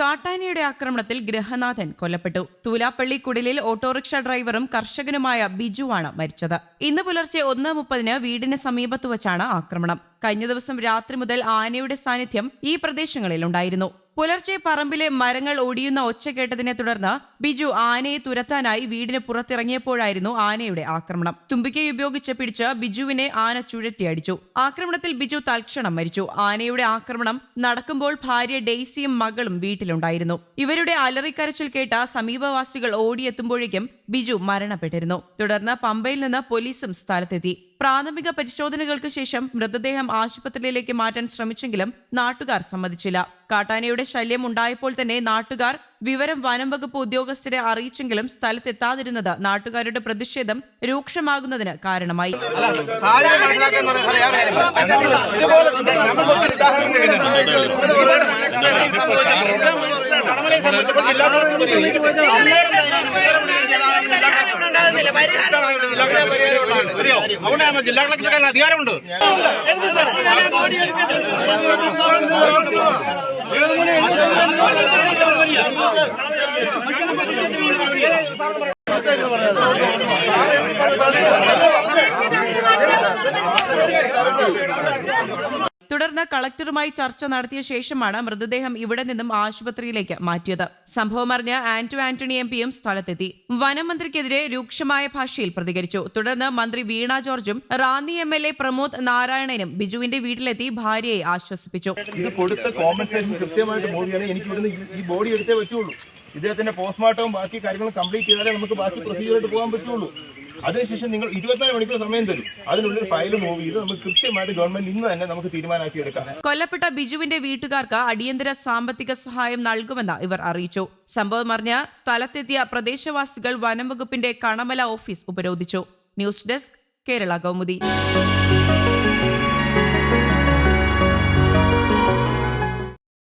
കാട്ടാനയുടെ ആക്രമണത്തിൽ ഗൃഹനാഥൻ കൊല്ലപ്പെട്ടു. തൂലാപ്പള്ളി കുടിലിൽ ഓട്ടോറിക്ഷ ഡ്രൈവറും കർഷകനുമായ ബിജുവാണ് മരിച്ചത്. ഇന്ന് പുലർച്ചെ ഒന്ന് മുപ്പതിന് വീടിന് സമീപത്തു വച്ചാണ് ആക്രമണം. കഴിഞ്ഞ ദിവസം രാത്രി മുതൽ ആനയുടെ സാന്നിധ്യം ഈ പ്രദേശങ്ങളിൽ ഉണ്ടായിരുന്നു പുലർച്ചെ പറമ്പിലെ മരങ്ങൾ ഒടിയുന്ന ഒച്ച കേട്ടതിനെ തുടർന്ന് ബിജു ആനയെ തുരത്താനായി വീടിന് പുറത്തിറങ്ങിയപ്പോഴായിരുന്നു ആനയുടെ ആക്രമണം. തുമ്പിക്കൈ ഉപയോഗിച്ച് പിടിച്ച് ബിജുവിനെ ആന ചുഴറ്റിയടിച്ചു ആക്രമണത്തിൽ ബിജു തൽക്ഷണം മരിച്ചു. ആനയുടെ ആക്രമണം നടക്കുമ്പോൾ ഭാര്യ ഡെയ്സിയും മകളും വീട്ടിലുണ്ടായിരുന്നു. ഇവരുടെ അലറിക്കരച്ചിൽ കേട്ട സമീപവാസികൾ ഓടിയെത്തുമ്പോഴേക്കും ബിജു മരണപ്പെട്ടിരുന്നു. തുടർന്ന് പമ്പയിൽ നിന്ന് പോലീസും സ്ഥലത്തെത്തി. പ്രാഥമിക പരിശോധനകൾക്ക് ശേഷം മൃതദേഹം ആശുപത്രിയിലേക്ക് മാറ്റാൻ ശ്രമിച്ചെങ്കിലും നാട്ടുകാർ സമ്മതിച്ചില്ല. കാട്ടാനയുടെ ശല്യം ഉണ്ടായപ്പോൾ തന്നെ നാട്ടുകാർ വിവരം വനം വകുപ്പ് ഉദ്യോഗസ്ഥരെ അറിയിച്ചെങ്കിലും സ്ഥലത്തെത്താതിരുന്നത് നാട്ടുകാരുടെ പ്രതിഷേധം രൂക്ഷമാകുന്നതിന് കാരണമായി. സാഹചര്യം അതുകൊണ്ടാണ് ജില്ലാ കളക്ടർക്ക് അധികാരമുണ്ട്. തുടർന്ന് കളക്ടറുമായി ചർച്ച നടത്തിയ ശേഷമാണ് മൃതദേഹം ഇവിടെ നിന്നും ആശുപത്രിയിലേക്ക് മാറ്റിയത്. സംഭവം അറിഞ്ഞ് ആന്റോ ആന്റണി എം പിയും സ്ഥലത്തെത്തി. വനമന്ത്രിക്കെതിരെ രൂക്ഷമായ ഭാഷയിൽ പ്രതികരിച്ചു. തുടർന്ന് മന്ത്രി വീണ ജോർജും Ranni M L A Pramod നാരായണനും ബിജുവിന്റെ വീട്ടിലെത്തി ഭാര്യയെ ആശ്വസിപ്പിച്ചു. കൊടുത്ത എനിക്ക് ഈ- ബോഡി എടുത്തേ ഇദ്ദേഹത്തിന്റെ പോസ്റ്റ്മോർട്ടവും ബാക്കി കാര്യങ്ങളും കംപ്ലീറ്റ് ചെയ്താലേ നമുക്ക് ബാക്കി പ്രൊസീജിയറായിട്ട് പോകാൻ പറ്റുള്ളൂ. അതിനുശേഷം നിങ്ങൾ ഇരുപത്തിനാല് മണിക്കൂർ സമയം തരും. അതിനുള്ളിൽ ഫയൽ മൂവ് ചെയ്ത് നമുക്ക് കൃത്യമായിട്ട് ഗവൺമെന്റ് ഇന്ന് തന്നെ നമുക്ക് തീരുമാനമാക്കി എടുക്കാം. കൊല്ലപ്പെട്ട ബിജുവിന്റെ വീട്ടുകാർക്ക് അടിയന്തര സാമ്പത്തിക സഹായം നൽകുമെന്ന് ഇവർ അറിയിച്ചു. സംഭവം അറിഞ്ഞ് സ്ഥലത്തെത്തിയ പ്രദേശവാസികൾ വനം വകുപ്പിന്റെ കണമല ഓഫീസ് ഉപരോധിച്ചു. News desk Kerala Kaumudi.